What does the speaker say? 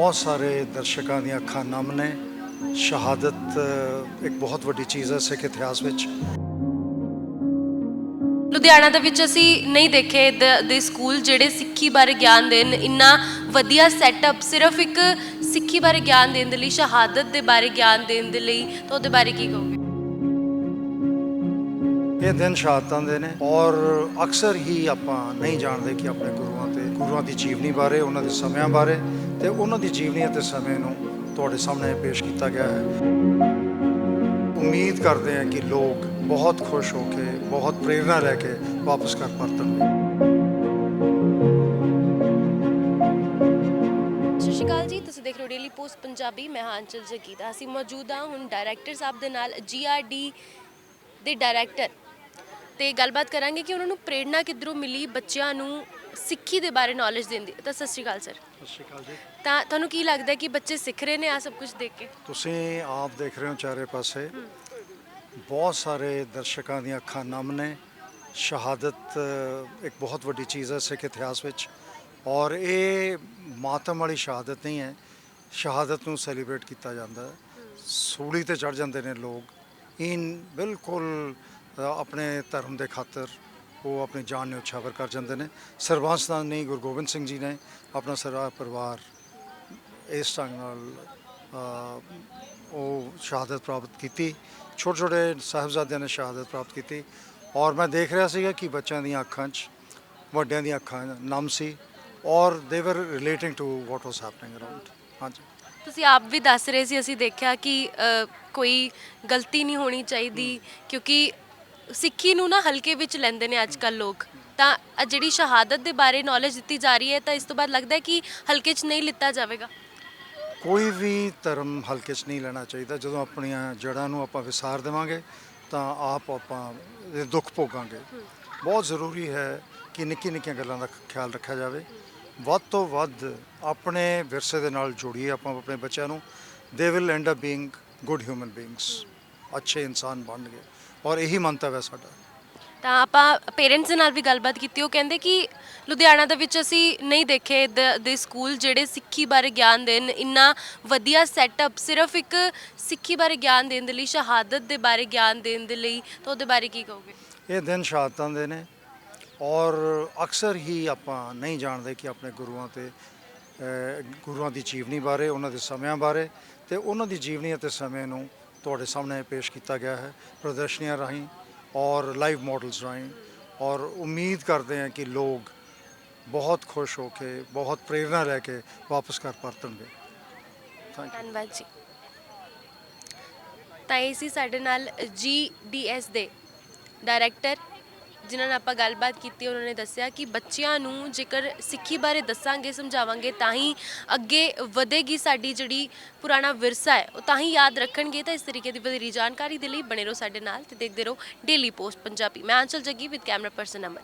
ਬਹੁਤ ਸਾਰੇ ਦਰਸ਼ਕਾਂ ਦੀਆਂ ਅੱਖਾਂ ਨਮ ਨੇ। ਸ਼ਹਾਦਤ ਇੱਕ ਬਹੁਤ ਵੱਡੀ ਚੀਜ਼ ਹੈ ਸਿੱਖ ਇਤਿਹਾਸ ਵਿੱਚ। ਲੁਧਿਆਣਾ ਦੇ ਵਿੱਚ ਅਸੀਂ ਨਹੀਂ ਦੇਖੇ ਏਦਾਂ ਦੇ ਸਕੂਲ ਜਿਹੜੇ ਸਿੱਖੀ ਬਾਰੇ ਗਿਆਨ ਦੇਣ। ਇੰਨਾ ਵਧੀਆ ਸੈਟਅਪ ਸਿਰਫ ਇੱਕ ਸਿੱਖੀ ਬਾਰੇ ਗਿਆਨ ਦੇਣ ਦੇ ਲਈ, ਸ਼ਹਾਦਤ ਦੇ ਬਾਰੇ ਗਿਆਨ ਦੇਣ ਦੇ ਲਈ, ਤਾਂ ਉਹਦੇ ਬਾਰੇ ਕੀ ਕਹੋਗੇ? ਇਹ ਦਿਨ ਸ਼ਹਾਦਤਾਂ ਦੇ ਨੇ ਔਰ ਅਕਸਰ ਹੀ ਆਪਾਂ ਨਹੀਂ ਜਾਣਦੇ ਕਿ ਆਪਣੇ ਗੁਰੂਆਂ ਤੇ, ਗੁਰੂਆਂ ਦੀ ਜੀਵਨੀ ਬਾਰੇ, ਉਹਨਾਂ ਦੇ ਸਮਿਆਂ ਬਾਰੇ ਤੇ ਉਹਨਾਂ ਦੀ ਜੀਵਨੀ ਅਤੇ ਸਮੇਂ ਨੂੰ ਤੁਹਾਡੇ ਸਾਹਮਣੇ ਪੇਸ਼ ਕੀਤਾ ਗਿਆ ਹੈ। ਉਮੀਦ ਕਰਦੇ ਹਾਂ ਕਿ ਲੋਕ ਬਹੁਤ ਖੁਸ਼ ਹੋ ਕੇ, ਬਹੁਤ ਪ੍ਰੇਰਣਾ ਲੈ ਕੇ ਵਾਪਸ ਘਰ ਪਰਤਣਗੇ। ਸਤਿ ਸ਼੍ਰੀ ਅਕਾਲ ਜੀ, ਤੁਸੀਂ ਦੇਖ ਰਹੇ ਹੋ ਡੇਲੀ ਪੋਸਟ ਪੰਜਾਬੀ, ਮੈਂ ਹਾਂ ਅੰਚਲ ਜਗੀਦਾ। ਅਸੀਂ ਮੌਜੂਦ ਹਾਂ ਹੁਣ ਡਾਇਰੈਕਟਰ ਸਾਹਿਬ ਦੇ ਨਾਲ ਜੀਆਰਡੀ ਦੇ ਡਾਇਰੈਕਟਰ ਤੇ ਗੱਲਬਾਤ ਕਰਾਂਗੇ ਕਿ ਉਹਨਾਂ ਨੂੰ ਪ੍ਰੇਰਣਾ ਕਿੱਧਰੋਂ ਮਿਲੀ ਬੱਚਿਆਂ ਨੂੰ ਸਿੱਖੀ ਦੇ ਬਾਰੇ ਨੌਲੇਜ ਦੇਣ ਦੀ। ਤਾਂ ਸਤਿ ਸ਼੍ਰੀ ਅਕਾਲ ਸਰ। ਸਤਿ ਸ਼੍ਰੀ ਅਕਾਲ ਜੀ। ਤਾਂ ਤੁਹਾਨੂੰ ਕੀ ਲੱਗਦਾ ਹੈ ਕਿ ਬੱਚੇ ਸਿੱਖ ਰਹੇ ਨੇ ਆ ਸਭ ਕੁਝ ਦੇਖ ਕੇ? ਤੁਸੀਂ ਆਪ ਦੇਖ ਰਹੇ ਹੋ ਚਾਰੇ ਪਾਸੇ। ਬਹੁਤ ਸਾਰੇ ਦਰਸ਼ਕਾਂ ਦੀਆਂ ਅੱਖਾਂ ਨਮ ਨੇ। ਸ਼ਹਾਦਤ ਇੱਕ ਬਹੁਤ ਵੱਡੀ ਚੀਜ਼ ਹੈ ਸਿੱਖ ਇਤਿਹਾਸ ਵਿੱਚ। ਔਰ ਇਹ ਮਾਤਮ ਵਾਲੀ ਸ਼ਹਾਦਤ ਨਹੀਂ ਹੈ। ਸ਼ਹਾਦਤ ਨੂੰ ਸੈਲੀਬ੍ਰੇਟ ਕੀਤਾ ਜਾਂਦਾ ਹੈ। ਸੂਲੀ ਤੇ ਚੜ ਜਾਂਦੇ ਨੇ ਲੋਕ। ਇਨ ਬਿਲਕੁਲ ਆਪਣੇ ਧਰਮ ਦੇ ਖਾਤਰ ਉਹ ਆਪਣੀ ਜਾਨ ਨਿਉਛਾਵਰ ਕਰ ਜਾਂਦੇ ਨੇ। ਸਰਬੰਸ ਦਾ ਨਹੀਂ ਗੁਰੂ ਗੋਬਿੰਦ ਸਿੰਘ ਜੀ ਨੇ ਆਪਣਾ ਸਾਰਾ ਪਰਿਵਾਰ ਇਸ ਢੰਗ ਨਾਲ ਉਹ ਸ਼ਹਾਦਤ ਪ੍ਰਾਪਤ ਕੀਤੀ। ਛੋਟੇ ਛੋਟੇ ਸਾਹਿਬਜ਼ਾਦਿਆਂ ਨੇ ਸ਼ਹਾਦਤ ਪ੍ਰਾਪਤ ਕੀਤੀ। ਔਰ ਮੈਂ ਦੇਖ ਰਿਹਾ ਸੀਗਾ ਕਿ ਬੱਚਿਆਂ ਦੀਆਂ ਅੱਖਾਂ 'ਚ ਵੱਡਿਆਂ ਦੀਆਂ ਅੱਖਾਂ ਨਮ ਸੀ। ਔਰ they were relating to what was happening around ਹਾਂਜੀ। ਤੁਸੀਂ ਆਪ ਵੀ ਦੱਸ ਰਹੇ ਸੀ ਅਸੀਂ ਦੇਖਿਆ ਕਿ ਕੋਈ ਗਲਤੀ ਨਹੀਂ ਹੋਣੀ ਚਾਹੀਦੀ ਕਿਉਂਕਿ ਸਿੱਖੀ ਨੂੰ ਨਾ ਹਲਕੇ ਵਿੱਚ ਲੈਂਦੇ ਨੇ ਅੱਜ ਕੱਲ ਲੋਕ। ਤਾਂ ਆਹ ਜਿਹੜੀ ਸ਼ਹਾਦਤ ਦੇ ਬਾਰੇ ਨੌਲੇਜ ਦਿੱਤੀ ਜਾ ਰਹੀ ਹੈ, ਤਾਂ ਇਸ ਤੋਂ ਬਾਅਦ ਲੱਗਦਾ ਹੈ ਕਿ ਹਲਕੇ 'ਚ ਨਹੀਂ ਲਿੱਤਾ ਜਾਵੇਗਾ। ਕੋਈ ਵੀ ਧਰਮ ਹਲਕੇ 'ਚ ਨਹੀਂ ਲੈਣਾ ਚਾਹੀਦਾ। ਜਦੋਂ ਆਪਣੀਆਂ ਜੜ੍ਹਾਂ ਨੂੰ ਆਪਾਂ ਵਿਸਾਰ ਦੇਵਾਂਗੇ, ਤਾਂ ਆਪ ਆਪਾਂ ਇਹ ਦੁੱਖ ਭੋਗਾਂਗੇ। ਬਹੁਤ ਜ਼ਰੂਰੀ ਹੈ ਕਿ ਨਿੱਕੀ ਨਿੱਕੀਆਂ ਗੱਲਾਂ ਦਾ ਖਿਆਲ ਰੱਖਿਆ ਜਾਵੇ। ਵੱਧ ਤੋਂ ਵੱਧ ਆਪਣੇ ਵਿਰਸੇ ਦੇ ਨਾਲ ਜੋੜੀਏ ਆਪਾਂ ਆਪਣੇ ਬੱਚਿਆਂ ਨੂੰ। They will end up being good human beings ਅੱਛੇ ਇਨਸਾਨ ਬਣਨਗੇ ਔਰ ਇਹੀ ਮੰਤਵ ਹੈ ਸਾਡਾ। ਤਾਂ ਆਪਾਂ ਪੇਰੈਂਟਸ ਦੇ ਨਾਲ ਵੀ ਗੱਲਬਾਤ ਕੀਤੀ ਉਹ ਕਹਿੰਦੇ ਕਿ ਲੁਧਿਆਣਾ ਦੇ ਵਿੱਚ ਅਸੀਂ ਨਹੀਂ ਦੇਖੇ ਏਦਾਂ ਦੇ ਸਕੂਲ ਜਿਹੜੇ ਸਿੱਖੀ ਬਾਰੇ ਗਿਆਨ ਦੇਣ ਇੰਨਾ ਵਧੀਆ ਸੈਟਅਪ ਸਿਰਫ ਇੱਕ ਸਿੱਖੀ ਬਾਰੇ ਗਿਆਨ ਦੇਣ ਦੇ ਲਈ ਸ਼ਹਾਦਤ ਦੇ ਬਾਰੇ ਗਿਆਨ ਦੇਣ ਦੇ ਲਈ ਤਾਂ ਉਹਦੇ ਬਾਰੇ ਕੀ ਕਹੋਗੇ? ਇਹ ਦਿਨ ਸ਼ਹਾਦਤਾਂ ਦੇ ਨੇ ਔਰ ਅਕਸਰ ਹੀ ਆਪਾਂ ਨਹੀਂ ਜਾਣਦੇ ਕਿ ਆਪਣੇ ਗੁਰੂਆਂ ਤੇ ਗੁਰੂਆਂ ਦੀ ਜੀਵਨੀ ਬਾਰੇ ਉਹਨਾਂ ਦੇ ਸਮਿਆਂ ਬਾਰੇ ਤੇ ਉਹਨਾਂ ਦੀ ਜੀਵਨੀ ਅਤੇ ਸਮੇਂ ਨੂੰ ਤੁਹਾਡੇ ਸਾਹਮਣੇ ਪੇਸ਼ ਕੀਤਾ ਗਿਆ ਹੈ, ਪ੍ਰਦਰਸ਼ਨੀਆਂ ਰਾਹੀਂ ਔਰ ਲਾਈਵ ਮਾਡਲਸ ਰਾਹੀਂ। ਔਰ ਉਮੀਦ ਕਰਦੇ ਹਾਂ ਕਿ ਲੋਕ ਬਹੁਤ ਖੁਸ਼ ਹੋ ਕੇ, ਬਹੁਤ ਪ੍ਰੇਰਣਾ ਲੈ ਕੇ ਵਾਪਸ ਘਰ ਪਰਤਣਗੇ। ਥੈਂਕ ਯੂ ਧੰਨਵਾਦ ਜੀ। ਤਾਂ ਇਹ ਸੀ ਸਾਡੇ ਨਾਲ ਜੀਡੀਐਸ ਦੇ ਡਾਇਰੈਕਟਰ ਜਿਨ੍ਹਾਂ ਨਾਲ ਆਪਾਂ ਗੱਲਬਾਤ ਕੀਤੀ, ਉਹਨਾਂ ਨੇ ਦੱਸਿਆ ਕਿ ਬੱਚਿਆਂ ਨੂੰ ਜੇਕਰ ਸਿੱਖੀ ਬਾਰੇ ਦੱਸਾਂਗੇ, ਸਮਝਾਵਾਂਗੇ, ਤਾਂ ਹੀ ਅੱਗੇ ਵਧੇਗੀ ਸਾਡੀ ਜਿਹੜੀ ਪੁਰਾਣਾ ਵਿਰਸਾ ਹੈ, ਉਹ ਤਾਂ ਹੀ ਯਾਦ ਰੱਖਣਗੇ। ਤਾਂ ਇਸ ਤਰੀਕੇ ਦੀ ਵਧੇਰੀ ਜਾਣਕਾਰੀ ਦੇ ਲਈ ਬਣੇ ਰਹੋ ਸਾਡੇ ਨਾਲ ਤੇ ਦੇਖਦੇ ਰਹੋ ਡੇਲੀ ਪੋਸਟ ਪੰਜਾਬੀ। ਮੈਂ Aanchal Jaggi with camera person Aman.